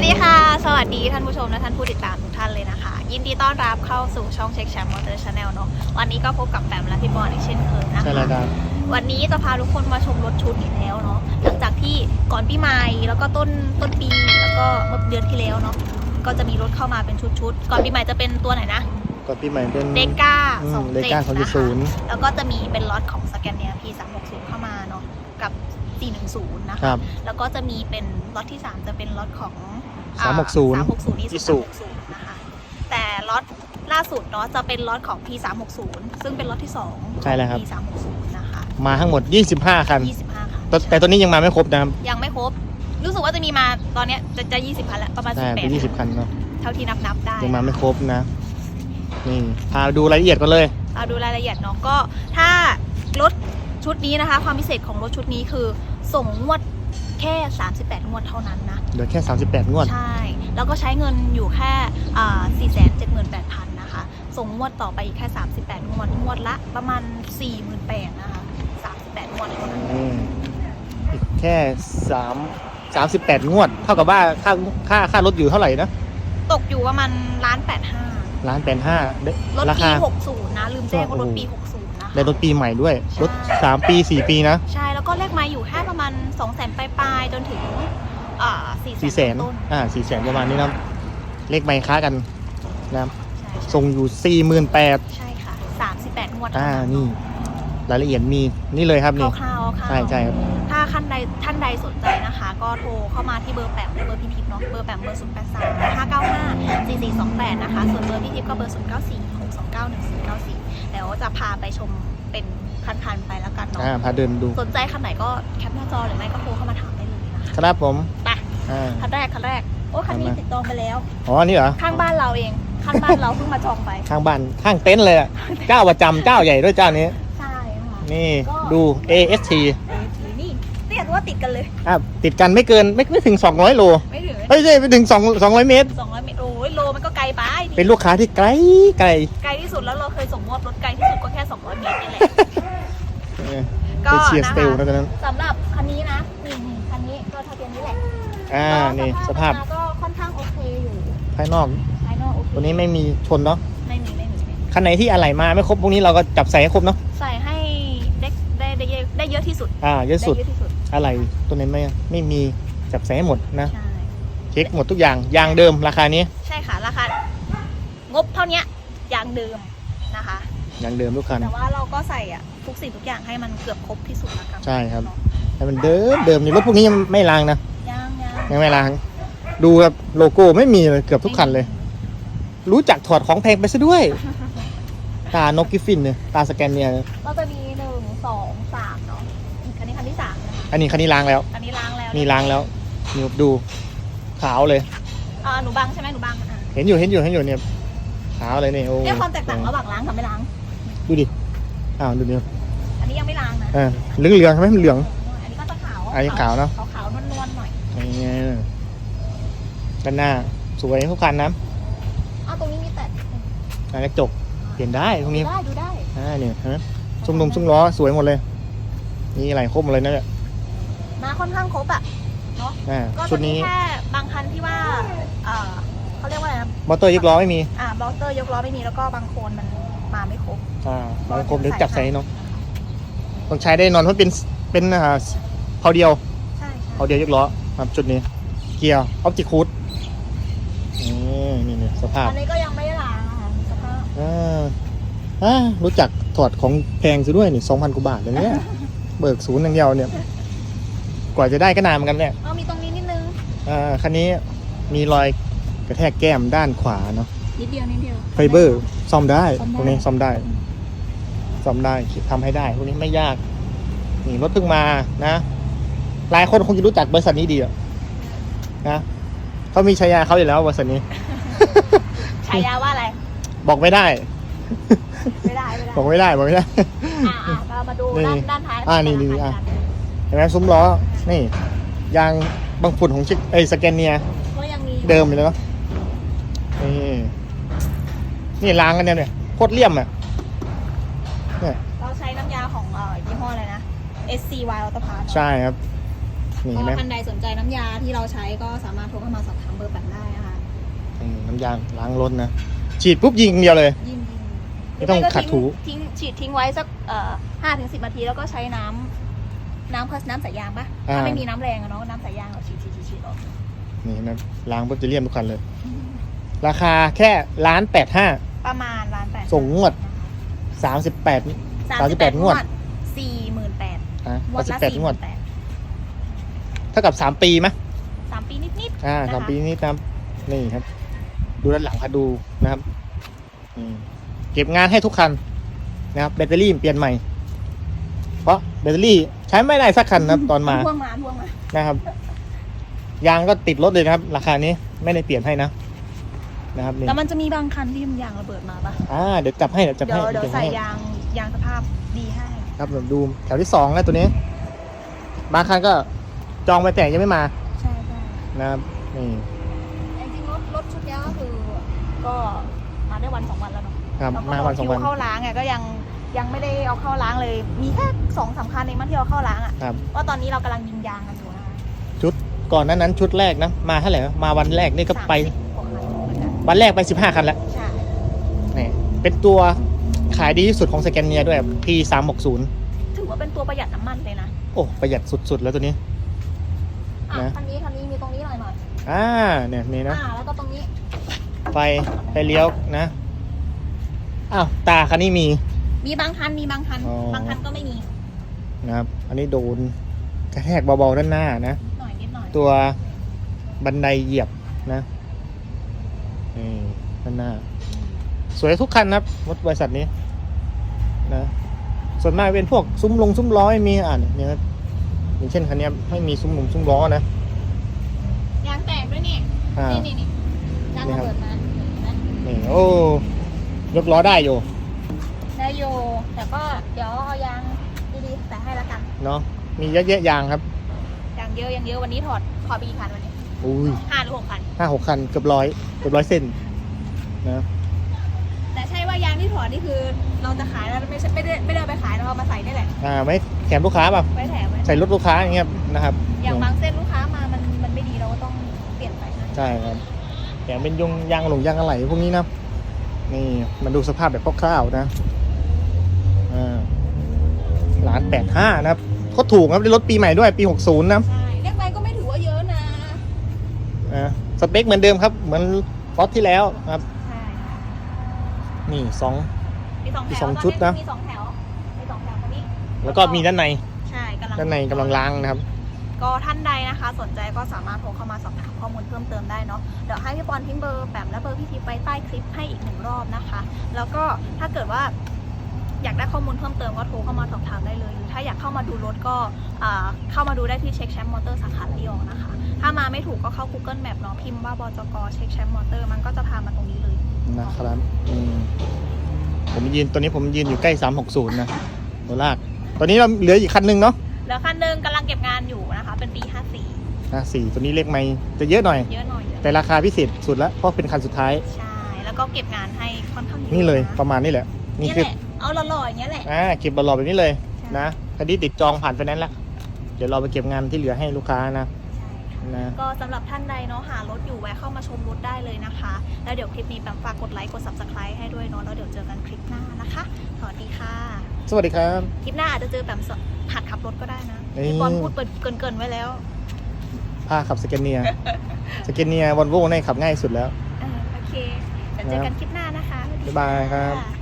วัสดีค่ะ สวัสดีท่านผู้ชมและท่านผู้ติดตามทุกท่านเลยนะคะ ยินดีต้อนรับเข้าสู่ช่องเช็คแชมป์มอเตอร์ชาแนลเนาะวันนี้ก็พบกับแปมและพี่บอลอีกเช่นเคยนะคะใช่แล้วครับวันนี้จะพาทุกคนมาชมรถชุดอีกแล้วเนาะหลังจากที่ก่อนปีใหม่แล้วก็ต้นต้นปีแล้วก็เมื่อเดือนที่แล้วเนาะก็จะมีรถเข้ามาเป็นชุดๆก่อนปีใหม่จะเป็นตัวไหนนะก่อนปีใหม่เป็นเดก้าอืมสองเดเจ็ดก้าสองจุดนะศูคะนย์แล้วก็จะมีเป็นล็อตของสแกนเนีย P360 เข้ามาเนาะกับ410นะคะครับแล้วก็จะมีเป็นล็อตที่ 3 จะเป็นล็อตของ สามหกศูนย์สามหกศูนย์นี่ Isuzu สามหกศูนย์นะคะแต่ล็อตล่าสุดเนาะจะเป็นล็อตของ P360 ซึ่งเป็นล็อตที่2ของ ใช่แล้วครับ P360 นะคะมาทั้งหมด 25 คัน 25ค่ะแต่แต่ตัวนี้ยังมาไม่ครบนะครับยังไม่ครบ รู้สึกว่าจะมีมาตอนเนี้ยจะจะ 20 คันแล้วประมาณ ใช่เป็น18 20 คันเนาะเท่าที่นับนับๆได้ยังมาไม่ครบนะนี่พาดูรายละเอียดกันเลย เอาดูรายละเอียดเนาะก็ถ้ารถชุดนี้นะคะ ความพิเศษของรถชุดนี้คือส่งงวด แค่ 38 งวดเท่านั้นนะเหลือแค่ 38 งวด ใช่ แล้วก็ใช้เงินอยู่แค่อ่า478,000 นะคะ ส่งงวดต่อไปอีกแค่ 38 งวด งวดละประมาณ 48,000นะคะ 38 งวดเท่านั้นอืมอีกแค่3 38 งวด เท่ากับว่าค่าค่าค่ารถอยู่เท่าไหร่นะ ตกอยู่ประมาณล้าน85ล้านแปดห้ารถราปีคา 60 นะ ลืมแจ้งว่ารถปี60นะคะ ได้รถปีใหม่ด้วย รถ 3 ปี 4 ปีนะ ใช่ แล้วก็เลขไมาอยู่แค่ประมาณ 200,000ปลายๆจนถึงอ่า400,000 4แสนต้นอ่า4แสนประมาณนี้นะเลขไม่ค้ากันนะครับใช่ส่งอยู่48,000ใช่ค่ะ38งวดอ่าเท่านี่ รายละเอียดมีนี่เลยครับนี่คร่าวๆคร่าวๆใช่ใช่ครับถ้าท่านใดท่านใดสนใจนะคะ ก็โทรเข้ามาที่เบอร์แปมเบอร์พี่ทิพย์เนาะเบอร์แปมเบอร์0 8 3 5 9 5 4 4 2 8นะคะ ส่วนเบอร์พี่ทิพย์ก็เบอร์0 9 4 6 2 9 1 4 9 4 แล้วจะพาไปชมเป็นคันๆไปแล้วกันเนาะอ่าพาเดินดู สนใจคันไหนก็แคปหน้าจอหรือไม่ก็โทรเข้ามาถามได้เลยนะคะครับผมไปอ่า คันแรกคันแรกโอ้คันนี้ทำไมติดจองไปแล้ว อ๋ออันนี่เหรอ ข้างบ้านเราเอง ข้างบ้านเราเพิ่งมาจองไป ข้างบ้านข้างเต็นท์เลยอะเจ้าประจำเจ้าใหญ่ด้วยเจ้านี้ ใช่ค่ะนี่ก็ดู AST เออถือนี่เรียกว่าติดกันเลย อะติดกันไม่เกินไม่ไม่ถึง 200 โลไม่ถึงเฮ้ยไม่ใช่ไม่ถึง2 200 เมตร สองร้อยเมตรโอ้ยโลมันก็ไกลไปเป็นลูกค้าที่ไกลไกลไกลที่ สุดแล้วเราเคยส่งมอบรถไกลที่สุดก็แค่ 200 เมตรนี่แหละเออก็ไปเชียร์นะสเตลคะนะตอนนั้นสำหรับคันนี้นะนี่นี่คันนี้ก็ทะเบียนนี้แหละอ่าก็นี่สภาพออกมาก็ค่อนข้างโอเคอยู่ภายนอกภายนอกโอเคตัวนี้ไม่มีชนเนาะไม่มีไม่มีไม่มีคันไหนที่อะไหล่มาไม่ครบพวกนี้เราก็จับใส่ให้ครบเนาะใส่ให้ได้ได้ได้เยอะได้เยอะที่สุดอ่าเยอะสุดได้เยอะที่สุดอะไหล่ตัวไหนไม่ไม่มีจับใส่ให้หมดนะใช่เช็คหมดทุกอย่างยางเดิมราคานี้ ใช่ค่ะราคางบเท่าเนี้ ยยางเดิมนะคะยางเดิมทุกคัน แต่ว่าเราก็ใส่อะทุกสิ่งทุกอย่างให้มันเกือบครบที่สุดแล้วกันใช่ครับแต่มันเดิมเดิมนี่รถพวกนี้ยังไม่ล้างนะยางยางยังไม่ล้าง ดูครับโลโก้ไม่มีเลยเกือบทุกคันเลย รู้จักถอดของแพงไปซะด้วย ตานกกิฟฟินเนี่ยตาสแกนเนี่ยเราจะมีหนึ่งสองสามเนาะคันนี้คันที่สามนะคะอันนี้คันนี้ล้างแล้วคันนี้ล้างแล้วนี่ล้างแล้วนี่ดูขาวเลย อ่าหนูบังใช่ไหมหนูบังอะเห็นอยู่เห็นอยู่เห็นอยู่เนี่ย ขาวเลยนี่โอ้เนี่ยความแตกต่างระหว่างล้างกับไม่ล้าง ดูดิ อ้าวดูดิอันนี้ยังไม่ล้างนะอ่าเหลืองเหลืองๆใช่ไหมมันเหลือง อันนี้ก็จะขาวอันนี้ขาวเนอะขาวขาวนวลๆหน่อยนี่ด้านหน้าสวยทุกคันนะอ้าวตรงนี้มีแต่หน้ากระจกเปลี่ยนได้ตรงนี้ดูได้ดูได้อ่าเนี่ยเห็นไหมซุ้มนมซุ้มล้อสวยหมดเลยนี่อะไรครบหมดเลยนะเนี่ยมาค่อนข้างครบอะอ่าก็ชุจะดมีนี้แค่บางคันที่ว่าเออ เขาเรียกว่าอะไรนะมอเตอร์ยกล้อไม่มี อ่าบอสเตอร์ยกล้อไม่มีแล้วก็บางโคนมันมาไม่ครบ อ่าบางคมเดี๋ยวจับใส่เนาะต้องใช้ได้นอนเพราะเป็นเป็นอ่าเผาเดียวใช่ใช่เผาเดียวยกล้อครับชุดนี้ เกียร์ออปติคูดนี่นี่นี่สภาพอันนี้ก็ยังไม่ได้ล้างนะคะสภาพอ่าอ่ารู้จักถอดของแพงซะด้วยนี่สองพันกว่าบาทเลยเนี่ยเบิกศูนย์อย่างเดียวเนี่ย กว่าจะได้ก็นานเหมือนกันเนี่ย เออมีตรงนี้นิดนึง อ่าคันนี้มีรอย กระแทกแก้มด้านขวาเนาะนิดเดียวนิดเดียว ไฟเบอร์ซ่อมได้ซ่อมได้พวกนี้ซ่อมได้ซ่อมได้ทำให้ได้พวกนี้ไม่ยาก นี่รถเพิ่งมานะหลายคนคงจะรู้จักบริษัทนี้ดีอะนะเขามีฉายาเขาอยู่แล้วบริษัทนี้ฉายาว่าอะไร บอกไม่ได้ ไม่ได้ไม่ได้บอกไม่ได้บอกไม่ได้อ่าอ่าเรามาดูนี่ด้านด้านท้ายอ่านี่นี่อะเห็นไหมซุ้มล้อนี่ยางบางฝุ่นของชิไอสแกนเนียก็ยังมีเดิมอยู่เลยเนาะนี่ นี่ล้างกันเนี่ยเนี่ยโคตรเลี่ยมอะเนี่ยเราใช้น้ำยาของเอ่อยี่ห้ออะไรนะ SCY Auto Parts ใช่ครับนี่ก็เห็นไหมท่านใดสนใจน้ำยาที่เราใช้ก็สามารถโทรเข้ามาสอบถามเบอร์แปดได้นะคะนี่น้ำยางล้างรถนะฉีดปุ๊บยิงเดียวเลย ยินดีไม่ต้องขัดถูทิ้งฉีดทิ้งไว้สักเอ่อห้าถึงสิบนาทีแล้วก็ใช้น้ำน้ำคือน้ำสายยางปะอ่า ถ้าไม่มีน้ำแรงอะเนาะน้ำสายยางเราฉีดฉีดฉีดฉีดออกนี่นะล้างปุ๊บจะเลี่ยมทุกคันเลย ราคาแค่ล้านแปดห้า ประมาณล้านแปดส่งงวดสามสิบแปดสามสิบแปด 38งวด สี่หมื่นแปดอะงวดสิบละแปดสี่งหวดมื่นแปดเท่ากับสามปีไหมสามปีนิดนิดๆอ่านะคะ สามปีนี้ตามนี่ครับ ดูด้านหลังค่ะดูนะครับอืมเก็บงานให้ทุกคันนะครับแบตเตอรี่เปลี่ยนใหม่ เพราะแบตเตอรี่ใช้ไม่ได้สักคันนะครับตอนมา พ่วงมาพ่วงมานะครับ ยางก็ติดรถเลยนะครับ ราคานี้ไม่ได้เปลี่ยนให้นะ นะครับนี่แต่มันจะมีบางคันที่มันยางระเบิดมาปะอ่าเดี๋ยวจับให้เดี๋ยวจับเดี๋ให้ยวเดี๋ยวจับใส่ให้ยางยางสภาพดีให้ครับผมดูแถวที่สองแล้วตัวนี้ บางคันก็จองไปแต่ยังไม่มาใช่ใช่นะครับนี่จริงๆรถรถชุดเนี้ยก็คือก็มาได้วันสองวันแล้วเนาะครับแล้วก็มาวันสองวันคิเข้าล้างไงก็ยังยังไม่ได้เอาเข้าล้างเลย มีแค่สองสามคันเองมั้งที่เอาเข้าล้างอะครับ ว่าตอนนี้เรากำลังยิงยางกันอยู่นะคะชุดก่อนหนั้นนั้นชุดแรกนะ มาเท่าไหร่นะมาวันแรกนี่ก็ไปสามสิบก ว่าคันเหมือนกันวันแรกไปสิบห้าคันแล้วใช่นี่เป็นตัวขายดีที่สุดของสแกนเนียด้วย P สามหกศูนย์ถือว่าเป็นตัวประหยัดน้ำมันเลยนะโอ้ ประหยัดสุดๆ แล้วตัวนี้ อะนะ คันนี้คันนี้มีตรงนี้หน่อยหน่อยอ่าเนี่ยนี่นะ อ่าแล้วก็ตรงนี้ไฟไฟเลี้ยวนะ อ้าว ตาคันนี้มี มีบางคันมีบางคัน อ๋อ บางคันก็ไม่มีนะครับ อันนี้โดนกระแทกเบาๆด้านหน้านะ หน่อยนิดหน่อยตัวบันไดเหยียบนะ นี่ด้านหน้า สวยทุกคันนะครับรถบริษัทนี้นะส่วนมากเป็นพวกซุ้มลงซุ้มล้อไม่มีอ่านเนี่ยครับอย่างเช่นคันเนี้ยไม่มีซุ้มลงซุ้มล้อนะยางแตกด้วยนี่อ่านี่นี่นี่ยางระเบิดมาเห็นไหมนี่โอ้ยกล้อได้อยู่ได้โยแต่ก็เดี๋ยวเอายางดีๆแต่ให้ละกันเนาะมีเยอะแยะยางครับยางเยอะยางเยอะวันนี้ถอดถอดไปกี่คันวันนี้ อุ้ยห้าหรือหกคัน ห้าหกคันเกือบร้อยเกือบร้อยเส้นนะแต่ใช่ว่ายางที่ถอดนี่คือเราจะขายแล้วไม่ใช่ไม่ได้ไม่ได้เอาไปขายเราเอามาใส่นี่แหละอ่าไม่แถมลูกค้าแบบไว้แถมไว้ใส่รถลูกค้าอย่างเงี้ยนะครับอย่างบางเส้นลูกค้ามามันมันไม่ดีเราก็ต้องเปลี่ยนไปนะใช่ครับแถมเป็นยงยางหลงยางอะไรพวกนี้นะนี่มันดูสภาพแบบคร่าวๆนะอ่าล้านแปดห้านะครับก็ถูกครับได้รถปีใหม่ด้วยปีหกศูนย์นะใช่เรียกไปก็ไม่ถือว่าเยอะนะ อ่าสเปคเหมือนเดิมครับ เหมือนรถที่แล้วครับ ใช่นี่สอง มีสองแถมีวสองตนชุดนะ มีสองแถวมีสองแถวคนนี้แล้วก็มีด้านในใช่กำลังด้านในกำลังล้างนะครับก็ท่านใดนะคะ สนใจก็สามารถโทรเข้ามาสอบถามข้อมูลเพิ่มเติมได้เนาะเดี๋ยวให้พี่ปอนทิ้งเบอร์แปมและเบอร์พี่ทิพย์ไว้ใต้คลิปให้อีกหนึ่งรอบนะคะ แล้วก็ถ้าเกิดว่าอยากได้ข้อมูลเพิ่มเติมก็โทรเข้ามาสอบถามได้เลยหรือถ้าอยากเข้ามาดูรถก็อ่าเข้ามาดูได้ที่เช็คแชมป์มอเตอร์สาขาระยองนะคะ ถ้ามาไม่ถูกก็เข้า Google Map เนาะพิมพ์ว่าบจกเช็คแชมป์มอเตอร์มันก็จะพามาตรงนี้เลย นะครับอืมผมยืนตัวนี้ผมยืนอยู่ใกล้ 360 นะตัวลาก ตอนนี้เราเหลืออีกคันหนึงเนาะแล้วคันหนึงกำลังเก็บงานอยู่นะคะ เป็นปี 54 นะสี่ตัวนี้เลขไม่จะเยอะหน่อย เยอะหน่อยเยอะแต่ราคาพิเศษสุดแล้วเพราะเป็นคันสุดท้าย ใช่ แล้วก็เก็บงานให้ค่อนข้างเยอะนี่เลยนะประมาณนี้แหละ นี่นี่คือแหละเอาหล่อๆอย่างเงี้ยแหละ อ่าเก็บบอลลอแบบนี้เลยใช่นะคันนี้ติดจองผ่านไฟแนนซ์แล้ว เดี๋ยวเราไปเก็บงานที่เหลือให้ลูกค้านะใช่ค่ะ นะ ก็สำหรับท่านใดเนาะหารถอยู่แวะเข้ามาชมรถได้เลยนะคะ แล้วเดี๋ยวคลิปนี้แปมฝากกดไลค์กด subscribe ให้ด้วยเนาะแล้วเดี๋ยวเจอกันคลิปหน้านะคะสวัสดีค่ะ สวัสดีครับ คลิปหน้าอาจจะเจอแปมสหัดขับรถก็ได้นะนี่พี่ปอนพูดเกินเกินๆไว้แล้วผ้าขับสแกนเนียสแกนเนียวอลโว่ในขับง่ายสุดแล้ว เออโอเคเดี๋ยวเจอกันคลิปหน้านะคะสวัสดีบ๊ายบายครับะบ๊ายบาย